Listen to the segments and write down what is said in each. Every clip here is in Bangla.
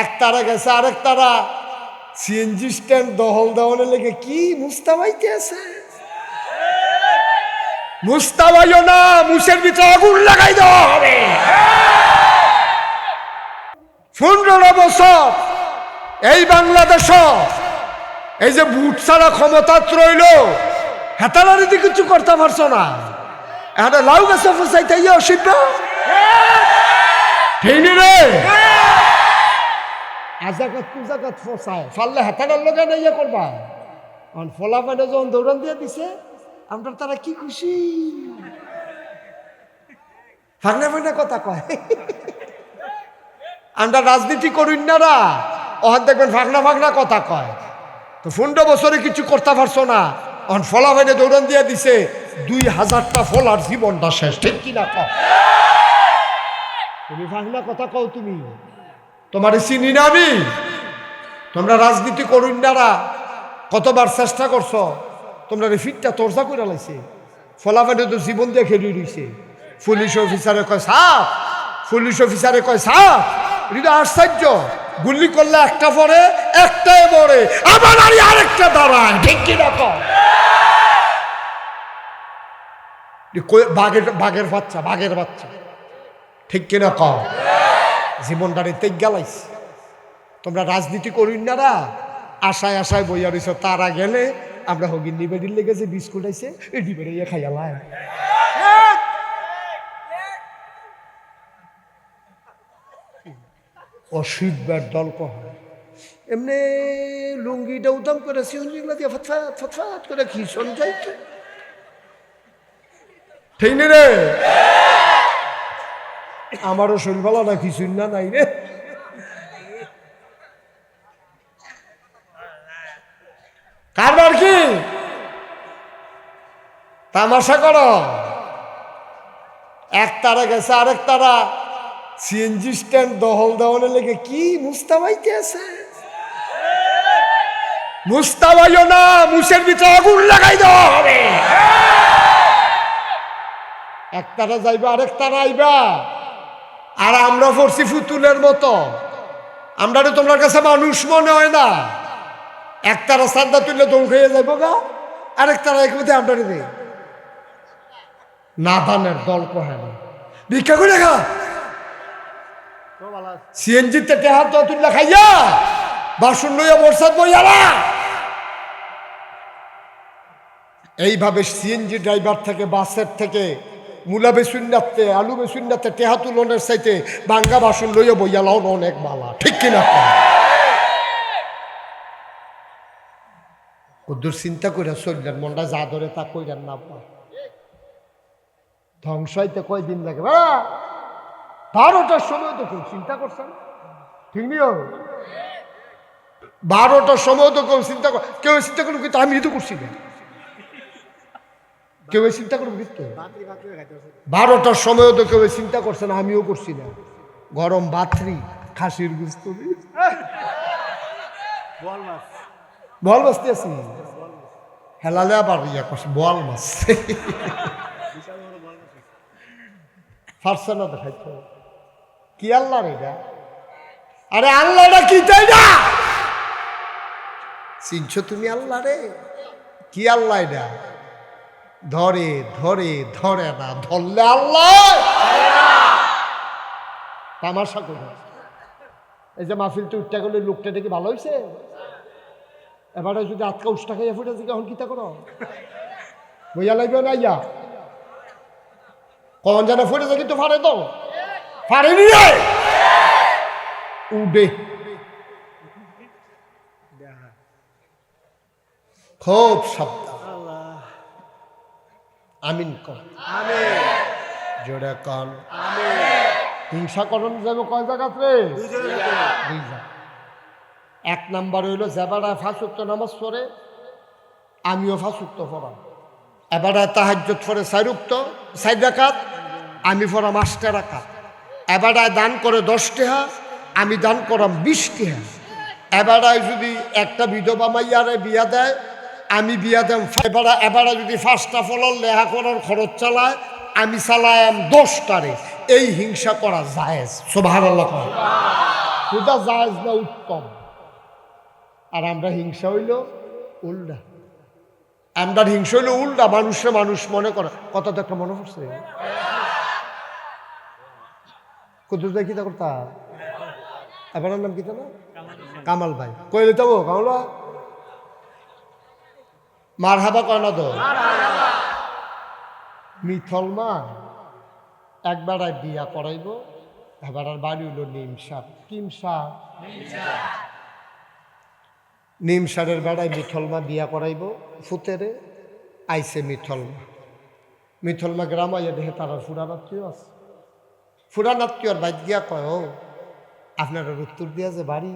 এক তারা গেছে আরেক তারা। সিএনজি স্ট্যান্ড দহল দেওয়ানের লেগে কি মুস্তাবাইতে আছে? মুস্তাবাইও না মুসের ভিতরে আগুন লাগাই দেওয়া হবে। পনেরো বছর এই বাংলাদেশ এই যে বুট ছাড়া ক্ষমতা রইল হেতালারি দিয়ে কিছু করতে পারছ না। এখন লাউ গাছে ফসাইতে ইয়ে অসিদ্ধ ঠিক রে। আজাকাত কুজাকাত ফসায় ফাললে হেতালার লগে না ইয়ে করবা অন ফলা পানে যখন দৌড়ান দিয়ে দিছে আমরা তারা কি খুশি। ফাগনা ফাগনা কথা কয়। আমরা রাজনীতি করুন না রা ওখান দেখবেন ফাগনা ফাগনা কথা কয়। তো পনেরো বছরে কিছু করতে পারছ না। অন ফলা ভাইনে দৌড়ান দিয়ে দিছে, দুই হাজারটা ফলার জীবনটা শেষ। ঠিক কিনা কও তুমি ফাগনা কথা কও তুমি। তোমার চিনি না তোমরা রাজনীতি করুন না কতবার চেষ্টা করছ? তোমরা রিফিটটা তোরজা করে লাইছে। ফলাফানে তো জীবন দিয়ে খেলি রইছে। পুলিশ অফিসারে কয়, সাপ! পুলিশ অফিসারে কয়, সাপ! এটা আশ্চর্য। গুলি করলে একটা পরে, একটাই মরে আবার আর আরেকটা দাঁড়ায়। ঠিক কি রকম বাঘের বাঘের বাচ্চা বাঘের বাচ্চা। ঠিক কিনা কম জীবনটারে তেগ গেলাইছে। তোমরা রাজনীতি করুন না রা। আশায় আশায় বইয়া রইছ, তারা গেলে আমরা হগিন নিবেদির লেগেছে বিস্কুট আইছে, এই ডিবেরে ইয়ে খাইয়ালাম অশিববার দল এমনি লুঙ্গিটা উদম করে দিয়ে করে ঠিক রে! আমারও শরীর ভালো না খিসুন না, নাই রে। কারবার কি? তামাশা কর। এক তারা গেছে, আরেক তারা সিএনজি স্ট্যান্ড দহল দেওয়ানের লেগে কি মুস্তাবাইতে আছে? মুস্তাবাইও না, মুসের ভিতরে আগুন লাগাই দেওয়া হবে। এক তারা যাইবা, আরেক তারা আইবা। আর আমরা পড়ছি ফুতুলের মতো। আমরা তো তোমার কাছে মানুষ মনে হয় না। এক তারা সাদা তুললে দৌড় খেয়ে যাব গা আরেক তারা এক মধ্যে আমরা দে না দানের দল কহে না। ভিক্ষা করে খা। সিএনজিতে টেহার তো তুললে খাইয়া, বাসন লইয়া বর্ষাত বইয়ালা এইভাবে সিএনজি ড্রাইভার থেকে, বাসের থেকে মূলা বেসুন্নাতে আলু বেসুন্নাতে টেহা তুলনের বাঙ্গা বাসন লইয়া বইয়ালাও অনেক বালা। ঠিক কিনা? কদ্দুর চিন্তা করে চললেন, মনটা যা ধরে তা কইলেন না ধ্বংস হইতে কয়দিন লাগে? বারোটার সময় তো কেউ চিন্তা করছেন ঠিক নিও বারোটার সময় তো কেউ চিন্তা কর কেউ চিন্তা করুন কিন্তু আমি তো করছি না। কেউ চিন্তা করুন কিন্তু বারোটার সময়ও তো কেউ চিন্তা করছে না আমিও করছি না। গরম বাথরি খাসির গুস্ত বল মাছতে আছি হেলালে আবার ইয়া করছে বল মাছ। ফারসা না দেখাইতে কি আল্লাহ রে এটা? আরে আল্লাহটা কি তাই না? চিনছো তুমি আল্লাহ রে? কি আল্লাহ এটা? ধরে ধরে ধরে না, ধরলে আল্লাহ! তামাশা করে। এই যে মাহফিলটা উঠটা করলে লোকটা দেখি ভালো হয়েছে এবারে যদি আটকা উষ্টা খাইয়া ফুটে দিকে এখন কিতা করো? বইয়া লাগবে না ইয়া? কখন যেন ফুটে ফুটেছে কিন্তু ফারে তো। ফারেনি উডে। খুব শব্দ আমিন কর। জোরে কন হিংসা করণ যাবে কয় জায়গাত? রে দুই এক নাম্বার হইল যেবারা ফাঁসুক্ত নামাজ পড়ে আমিও ফাঁসুক্ত পড়াম। এবারে তাহাজ্জত পড়ে চারুক্ত চার রাকাত আমি পড়াম আটটা রাকাত। এবারে দান করে দশ টেহা আমি দান করাম বিশ টেহা এবারে যদি একটা বিধবা মাইয়ারে বিয়া দেয় আমি বিয়া দেম এবারে এবারে যদি পাঁচটা ফলর লেহা করার খরচ চালায়, আমি চালায়াম দশটারে। এই হিংসা করা জায়েজ সোভার ক্ষুদা জায়জ না উত্তম। আর আমরা হিংসা হইল উল্টা। আমরা হিংসা হইল উল্টা, মানুষে মানুষ মনে করে। কত তো একটা মনে পড়ছে। কুদ্দুস ভাই কিতা করতা? আপনার নাম কিতা না? কামাল ভাই। কইলে তো কামাল ভাই। মার হাবা কয় না তো? মিথল মা একবার বিয়া করাইব এবার আর বাড়ি হইল নিম সাপ কিম সাপ নিম সারের বেড়ায় মিথলমা বিয়া করাইব ফুতেরে আইসে মিথলমা। মিথলমা গ্রাম আইয়া দেখে তারা ফুরানাত্মীয় আছে। ফুরানাত্মীয়র বাইক গিয়া কয় ও আপনার উত্তর দিয়া যে বাড়ি?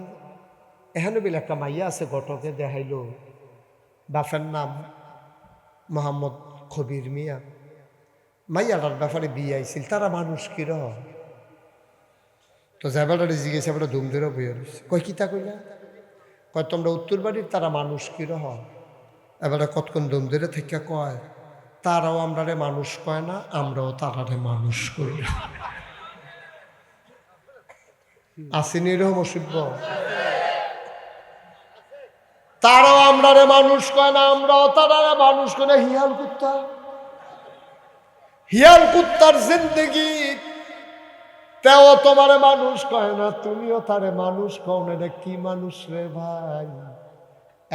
এখানে বেলে একটা মাইয়া আছে গটকে দেখাইল। বাপের নাম মোহাম্মদ খবির মিয়া। মাইয়াটার ব্যাপারে বিয়ে আইছিল, তারা মানুষ কিরহ তো যাবাটা জিজ্ঞেস আমরা ধুম ধরে বইয়ে রয়েছে কয় কিতা কইলা? কয়, তোমরা উত্তর বাড়ির, তারা মানুষ কিরহ এবারে কতক্ষণ দম ধরে থেকে কয়, তারাও আমরারে মানুষ কয় না, আমরাও তারারে মানুষ করি। আসেনি এরকম অসুখ তারাও আমরারে মানুষ কয় না, আমরাও তারারে মানুষ কয় না, হিয়াল কুত্তা। হিয়াল কুত্তার জিন্দগি। তেও তোমার মানুষ কয় না, তুমিও তারে মানুষ কও না, এটা কি মানুষ রে ভাই?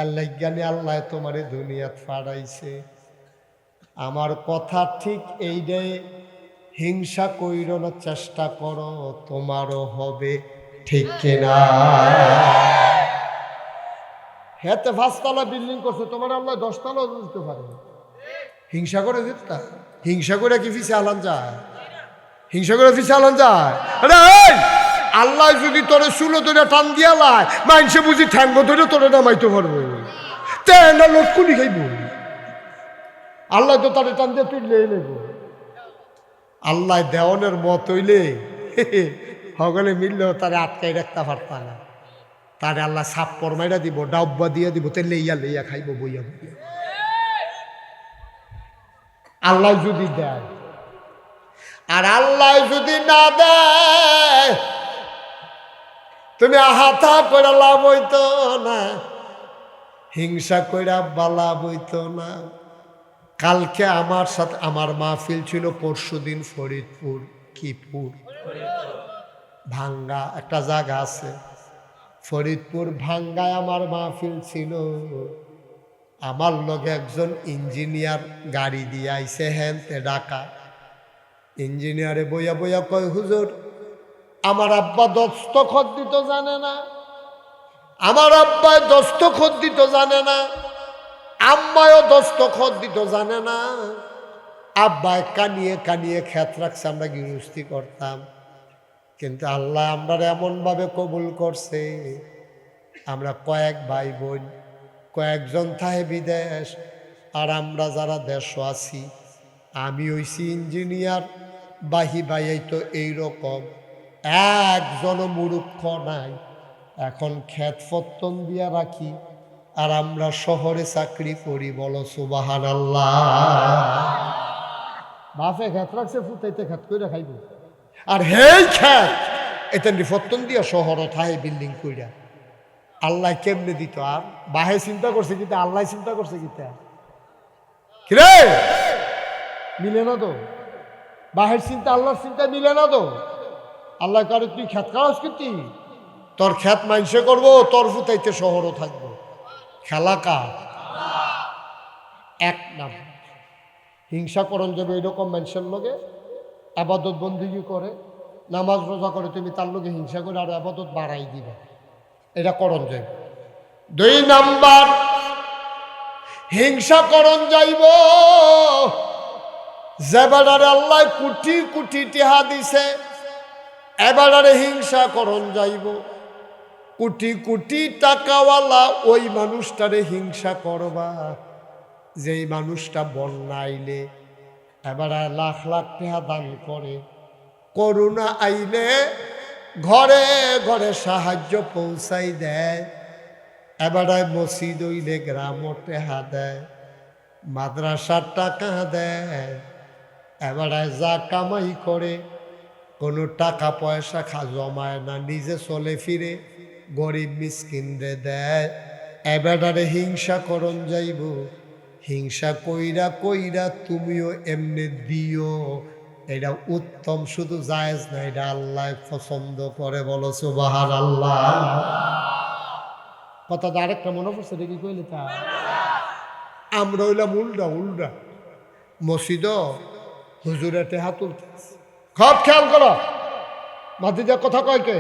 আল্লাহ জ্ঞানী আল্লাহ তোমারে দুনিয়াত ফাড়াইছে। আমার কথা ঠিক এই রে হিংসা কইরনোর চেষ্টা করো, তোমারও হবে ঠিক কিনা। হেতে পাঁচতলা বিল্ডিং করছে, তোমার আল্লাহ দশতলা দিতে পারে হিংসা করে দিতা হিংসা করে কি ফিসে আলান যায়? হিংসা করে ফিসে আলান যায় আল্লাহ যদি তোরে সুলো ধরে টান দিয়া লাই, মাইনসে বুঝি ঠ্যাঙ্গ ধরে তোরে নামাইতে পারব। তে, না লটকুনি খাইব। আল্লাহ তো তারে টান দিয়ে তুই লেয়ে নেব আল্লাহ দেওয়ানের মত হইলে সকলে মিললেও তারে আটকাই রাখতে পারত না। তারে আল্লাহ সাপ পরমাইরা দিব ডাব্বা দিয়ে দিব তে লেইয়া লেইয়া খাইব, বইয়া বইয়া। আল্লাহ যদি দেয়, আর আল্লাহ যদি না দেয়, তুমি আহাতা করে লাভ হইতো না, হিংসা কইরা বালা বইতো না। কালকে আমার সাথে, আমার মাহফিল ছিল পরশু দিন ফরিদপুর, কিপুর। ভাঙ্গা একটা জায়গা আছে। ফরিদপুর ভাঙ্গায় আমার মাহফিল ছিল। আমার লগে একজন ইঞ্জিনিয়ার গাড়ি দিয়ে আইসে হ্যানতে ডাকা। ইঞ্জিনিয়ারে বইয়া বইয়া কয়, হুজুর, আমার আব্বা দস্তখত দিত জানে না। আমার আব্বায় দস্তখত দিত জানে না। আম্মায়ও দস্তখত দিত জানে না। আব্বায় কানিয়ে কানিয়ে খ্যাত রাখছে, আমরা গৃহস্থী করতাম। কিন্তু আল্লাহ আমরা এমনভাবে কবুল করছে, আমরা কয়েক ভাই বোন কয়েকজন থাহে বিদেশ, আর আমরা যারা দেশ আছি, আমি হইছি ইঞ্জিনিয়ার, বাহি বাই তো এইরকম। একজন মুরুক্ষ নাই, এখন খ্যাত ফত্তন দিয়া রাখি, আর আমরা শহরে চাকরি করি, বলো সুবাহান আল্লাহ বাপে খ্যাত রাখছে, ফুটাইতে খ্যাত করে খাইব। আর হেই খ্যাত এটা নিফত্তন দিয়া শহর থাহে বিল্ডিং কইরা। আল্লাহ কেমনে দিত? আর বাহে চিন্তা করছে কিতা আল্লাহ চিন্তা করছে কিতা কিরে? মিলে না তো? বাহের চিন্তা, আল্লাহর চিন্তা মিলে না তো? আল্লাহ কারে, তুই খ্যাত কারাস কিন্তু তোর খ্যাত মাইনসে করব, তোর ফুতাইতে শহরও থাকব। খেলা কার? এক নাম হিংসা করণ যাবে এরকম মানুষের লগে? আবাদত বন্দিগি করে, নামাজ রোজা করে, তুমি তার লগে হিংসা করে আর আবাদত বাড়াই দিবে। এটা করণ যাইব। দুই নাম্বার, হিংসা করণ যাইব। যেবারে আল্লাহ কুটি কুটি টিহা দিছে এবারে হিংসা করণ যাইব। কোটি কোটি টাকাওয়ালা ওই মানুষটারে হিংসা করবা, যেই মানুষটা বন্যাইলে এবারে লাখ লাখ টাকা দান করে। করোনা আইলে ঘরে ঘরে সাহায্য পৌঁছাই দেয়। এবারে মসজিদ হইলে গ্রাম টেহা দেয়। মাদ্রাসার টাকা দেয়। এবারে যা কামাই করে, কোনো টাকা পয়সা খা জমায় না, নিজে চলে ফিরে গরিব মিসকিনরে দেয়। এবেডারে হিংসা করন যাইব। হিংসা কইরা কইরা তুমিও এমনি দিও। এটা উত্তম, শুধু জায়েজ না, এটা আল্লাহ পছন্দ করে বলো সুবাহার আল্লাহ কথা আরেকটা মনে পড়ছে দেখি কইলে তা? আমরা হইলাম উল্টা উল্টা। মসজিদ হুজুরে টেহা তুলতে খুব খেয়াল করো। মাঝে যা কথা কয় কে?